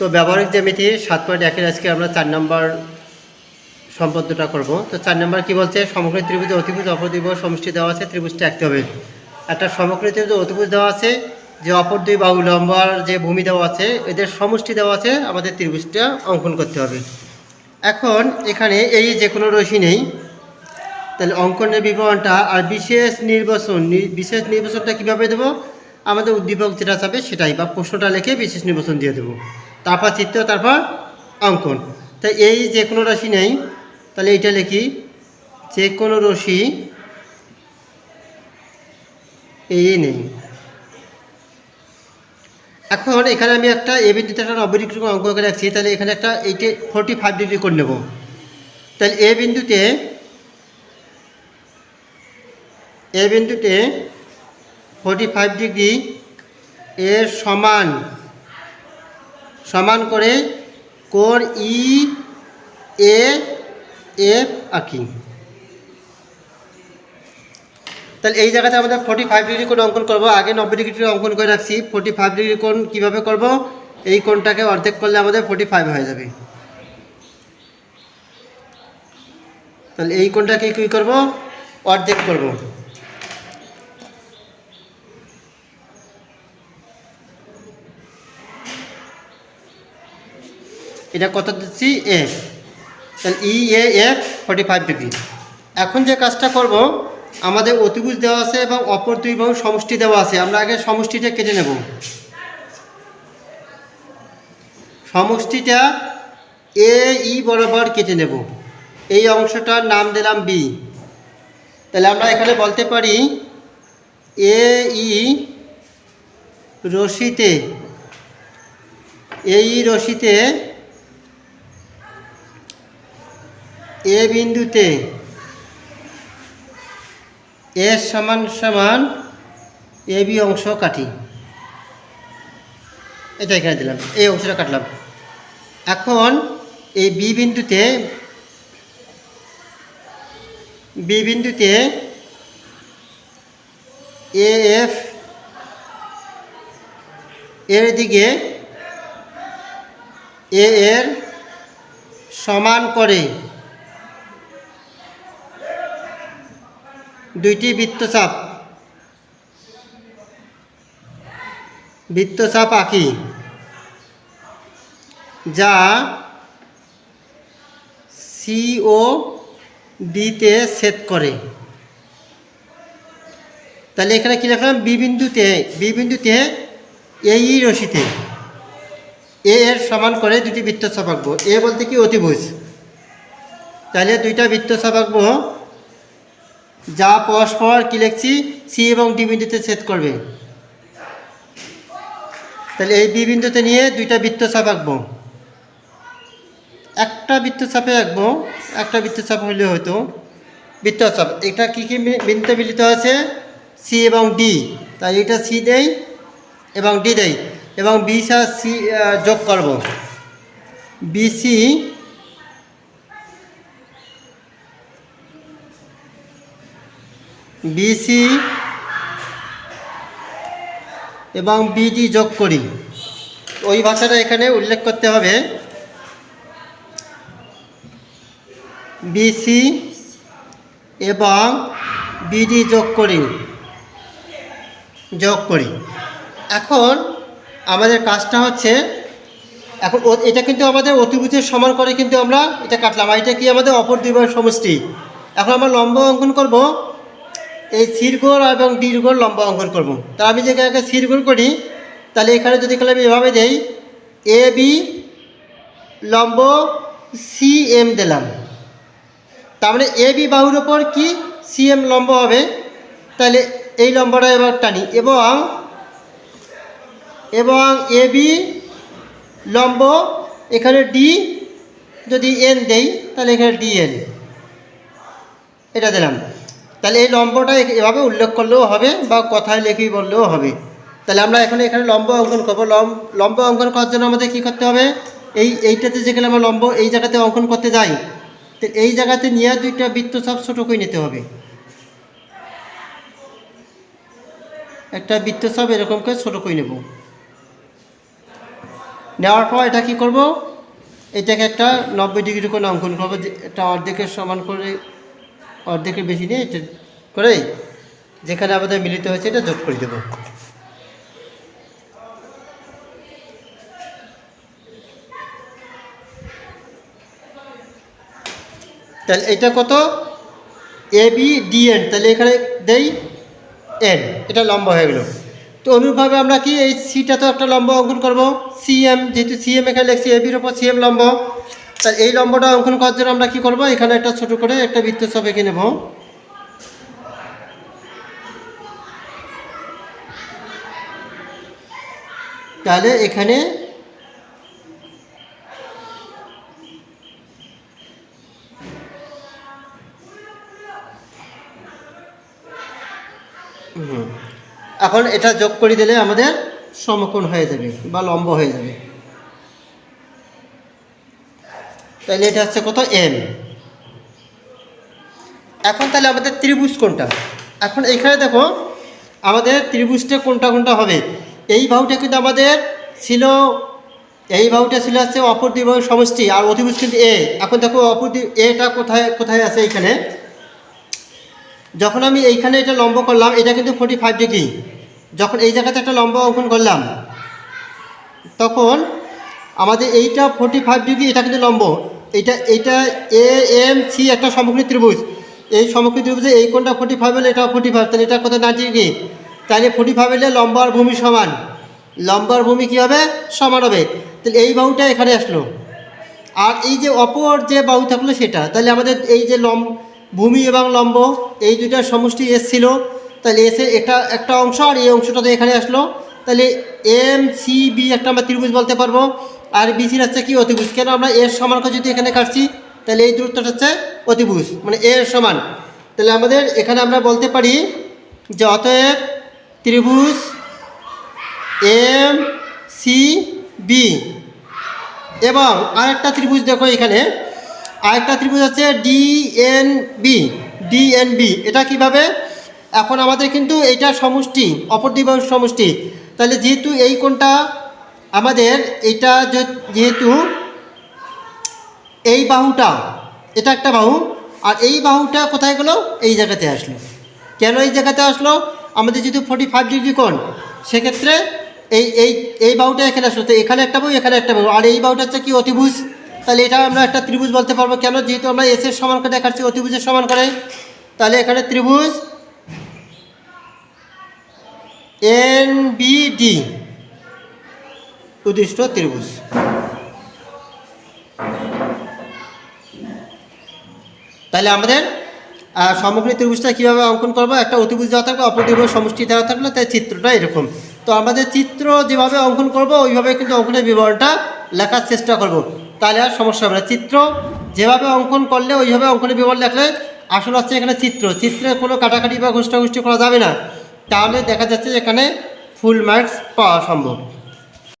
তো ব্যবহারিক জ্যামিতির সাত পয়েন্ট একের আজকে আমরা চার নম্বর সম্পদটা করব। তো চার নম্বর কি বলছে? সমগ্র ত্রিভুজে অতিভুজ অপর ত্রিভুজ সমষ্টি দেওয়া আছে, ত্রিভুজটা আঁকতে হবে। একটা সমগ্র ত্রিভুজে অতিভুজ দেওয়া আছে, যে অপর দুই বাহু লম্বার যে ভূমি দেওয়া আছে, এদের সমষ্টি দেওয়া আছে, আমাদের ত্রিভুজটা অঙ্কন করতে হবে। এখন এখানে এই যে কোনো রশি নেই, তাহলে অঙ্কনের বিবরণটা আর বিশেষ নির্বাচন বিশেষ নির্বাচনটা কীভাবে দেবো? আমাদের উদ্দীপক যেটা চাবে সেটাই, বা প্রশ্নটা লিখে বিশেষ নির্বাচন দিয়ে দেবো। তারপর চিত্র, তারপর অঙ্কন। তাই এই যে কোনো রাশি নেই, তাহলে এইটা লিখি, যে কোনো রশি এই নেই। এখন এখানে আমি একটা এ বিন্দুতে নব্বই ডিগ্রি অঙ্ক করে রাখছি, তাহলে এখানে একটা এইটে ফোর্টি ফাইভ ডিগ্রি করে নেব। তাহলে এ বিন্দুতে এ বিন্দুতে ফোর্টি ফাইভ ডিগ্রি এর সমান সমান করে কোর ই এ এফ আঁকি। তাহলে এই জায়গাতে আমাদের ফোর্টি ফাইভ ডিগ্রি কোণ অঙ্কন করব। আগে নব্বই ডিগ্রি অঙ্কন করে রাখছি। ফোর্টি ফাইভ ডিগ্রি কোণ কীভাবে করব? এই কোণটাকে অর্ধেক করলে আমাদের ফোর্টি ফাইভ হয়ে যাবে। তাহলে এই কোণটাকে কী করব? অর্ধেক করব। এটা কত দিচ্ছি? এ তাহলে E A F forty five degree এখন যে কাজটা করব, আমাদের অতিভুজ দেওয়া আছে এবং অপর দুই বাহু সমষ্টি দেওয়া আছে। আমরা আগে সমষ্টিটা কেটে নেব। সমষ্টিটা এ ই বরাবর কেটে নেব। এই অংশটার নাম দিলাম বি তাহলে আমরা এখানে বলতে পারি এ ই রশিতে এই রশিতে এ বিন্দুতে এ সমান সমান এ বি অংশ কাটি। এটা এখানে দিলাম, এই অংশটা কাটলাম। এখন এই বি বিন্দুতে বি বিন্দুতে এ এফ এর দিকে এ এর সমান করে দুইটি বৃত্তচাপ। বৃত্তচাপ আঁকি। যা সি ও ডিতে সেট করে। তাহলে এখানে কী লিখলাম? বি বিন্দুতে বি বিন্দুতে এই রশিতে এ এর সমান করে দুটি বৃত্তচাপ আঁকবো। এ বলতে কি অতিভুজ? তাহলে দুইটা বৃত্তচাপ আঁকবো যা পরস্পর কি লিখছি সি এবং ডি বিন্দুতে ছেদ করবে। তাহলে এই বি বিন্দুতে নিয়ে দুইটা বৃত্তচাপ আঁকবো। একটা বৃত্তচাপে আঁকবো, একটা বৃত্তচাপ হলে হয়তো বৃত্তচাপ এটা কী কী বিন্দুতে মিলিত আছে সি এবং ডি তাই এটা সি দেই এবং ডি দেই এবং বি সি যোগ করব। বিসি বিসি এবং বিডি যোগ করি। ওই ভাষাটা এখানে উল্লেখ করতে হবে। বিসি এবং বিডি যোগ করি। যোগ করি। এখন আমাদের কাজটা হচ্ছে, এখন এটা কিন্তু আমাদের অতিভুজের সমান করে কিন্তু আমরা এটা কাটলাম। এটা কি আমাদের অপর দুইবার সমষ্টি? এখন আমরা লম্ব অঙ্কন করব। এই সিরগোল এবং দীর্ঘর লম্বা অঙ্কন করব। তা আমি যে আগে সিরগোল করি, তাহলে এখানে যদি তাহলে আমি এভাবে দেই, এ, বি লম্ব সি, এম দিলাম। তার মানে এ, বি বাহুর ওপর কি সি, এম লম্ব হবে? তাহলে এই লম্বটা এবার টানি এবং এবং এ, বি লম্ব এখানে ডি যদি এন দেই, তাহলে এখানে ডি এন। এটা দিলাম। তাহলে এই লম্বটা এভাবে উল্লেখ করলেও হবে বা কথায় লেখেই বললেও হবে। তাহলে আমরা এখন এখানে লম্ব অঙ্কন করব। লম্ব অঙ্কন করার জন্য আমাদের কী করতে হবে? এই, এইটাতে যেখানে আমরা লম্ব, এই জায়গাতে অঙ্কন করতে যাই, তো এই জায়গাতে নিয়ে দুইটা বৃত্তচাপ ছোটো করে নিতে হবে। একটা বৃত্তচাপ এরকম করে ছোটো করে নেব। নেওয়ার পর এটা কি করব? এটাকে একটা নব্বই ডিগ্রি করে অঙ্কন করব এটা অর্ধেকের সমান করে অর্ধেকের বেশি নিয়ে এটা করে যেখানে আমাদের মিলিত হয়েছে এটা যোগ করে দেবো। তাহলে এটা কত? এ বি ডি এন তাহলে এখানে দেই এন এটা লম্বা হয়ে গেল। তো অনুরূপভাবে আমরা কি এই সিটা তো একটা লম্ব অঙ্কন করব। সিএম যেহেতু সিএম এখানে লিখছি এ বির ওপর সিএম লম্ব। তাহলে এই লম্বটা অঙ্কন করার জন্য আমরা কি করব? এখানে একটা ছোট করে একটা বৃত্ত বৃত্তচাপ এঁকে নেব। তাহলে এখানে এখন এটা যোগ করে দিলে আমাদের সমকোণ হয়ে যাবে বা লম্ব হয়ে যাবে। তাহলে এটা হচ্ছে কত? এম এখন তাহলে আমাদের ত্রিভুজ কোনটা? এখন এখানে দেখো, আমাদের ত্রিভুজটা কোনটা কোনটা হবে? এই বাহুটা কিন্তু আমাদের ছিল, এই বাহুটা ছিল হচ্ছে অপর দুই বাহুর সমষ্টি আর অতিভুজ কিন্তু এ এখন দেখো, অপর দুই এটা কোথায় কোথায় আছে এখানে? যখন আমি এইখানে এটা লম্ব করলাম, এটা কিন্তু ফোর্টি ফাইভ ডিগ্রি যখন এই জায়গাতে একটা লম্ব অঙ্কন করলাম, তখন আমাদের এইটা ফোর্টি ফাইভ ডিগ্রি এটা কিন্তু লম্ব। এইটা এইটা এ এম সি একটা সমগ্রী ত্রিভুজ। এই সমগ্রী ত্রিভুজে এই কোনটা ফোর্টি ফাইভ হলে এটা ফোর্টি ফাইভ তাহলে এটা কত নাইনটি ডিগ্রি তাহলে ফোর্টি ফাইভ হলে লম্বা আর ভূমি সমান। লম্বার ভূমি কী হবে? সমান হবে। তাহলে এই বাহুটা এখানে আসলো। আর এই যে অপর যে বাহু থাকল সেটা, তাহলে আমাদের এই যে লম ভূমি এবং লম্ব, এই দুইটার সমষ্টি এস ছিল। তাহলে এসে এটা একটা অংশ আর এই অংশটা তো এখানে আসলো। তাহলে এম সি বি একটা আমরা ত্রিভুজ বলতে পারব। আর বিসির হচ্ছে কি অতিভুজ? কেন আমরা এর সমানকে যদি এখানে কাটছি, তাহলে এই দূরত্বটা হচ্ছে অতিভুজ মানে এর সমান। তাহলে আমাদের এখানে আমরা বলতে পারি যে অতএব ত্রিভুজ এম সি বি। এবং আরেকটা ত্রিভুজ দেখো এখানে। আরেকটা ত্রিভুজ হচ্ছে ডিএনবি ডিএনবি এটা কীভাবে? এখন আমাদের কিন্তু এটা সমষ্টি, অপর দুই সমষ্টি। তাহলে যেহেতু এই কোণটা আমাদের এটা যেহেতু এই বাহুটা, এটা একটা বাহু, আর এই বাহুটা কোথায় গেলো? এই জায়গাতে আসলো। কেন এই জায়গাতে আসলো? আমাদের যেহেতু ফোর্টি ফাইভ ডিগ্রি কোণ, সেক্ষেত্রে এই এই এই বাহুটা এখানে আসলো। তো এখানে একটা বাহু, এখানে একটা বাহু। আর এই বাহুটা হচ্ছে কি? অতিভুজ। তাহলে এটা আমরা একটা ত্রিভুজ বলতে পারব। কেন? যেহেতু আমরা এসের সমান করে দেখাচ্ছি, অতিভুজের সমান করে। তাহলে এখানে ত্রিভুজ এন বি ডি উদ্দিষ্ট ত্রিভুজ। তাহলে আমাদের সমগ্র ত্রিভুজটা কীভাবে অঙ্কন করব? একটা অতিভুজ দেওয়া থাকবে অপর ত্রিভুজ সমষ্টি দেওয়া থাকলে, তাই চিত্রটা এরকম। তো আমাদের চিত্র যেভাবে অঙ্কন করব, ওইভাবে কিন্তু অঙ্কনের বিবরণটা লেখার চেষ্টা করব। তাহলে আর সমস্যা হবে না। চিত্র যেভাবে অঙ্কন করলে, ওইভাবে অঙ্কনের বিবরণ লেখলে আসলে হচ্ছে এখানে চিত্র। চিত্রে কোনো কাটাকাটি বা ঘোষ্টাঘুষ্টি করা যাবে না। তাহলে দেখা যাচ্ছে যে এখানে ফুল মার্কস পাওয়া সম্ভব।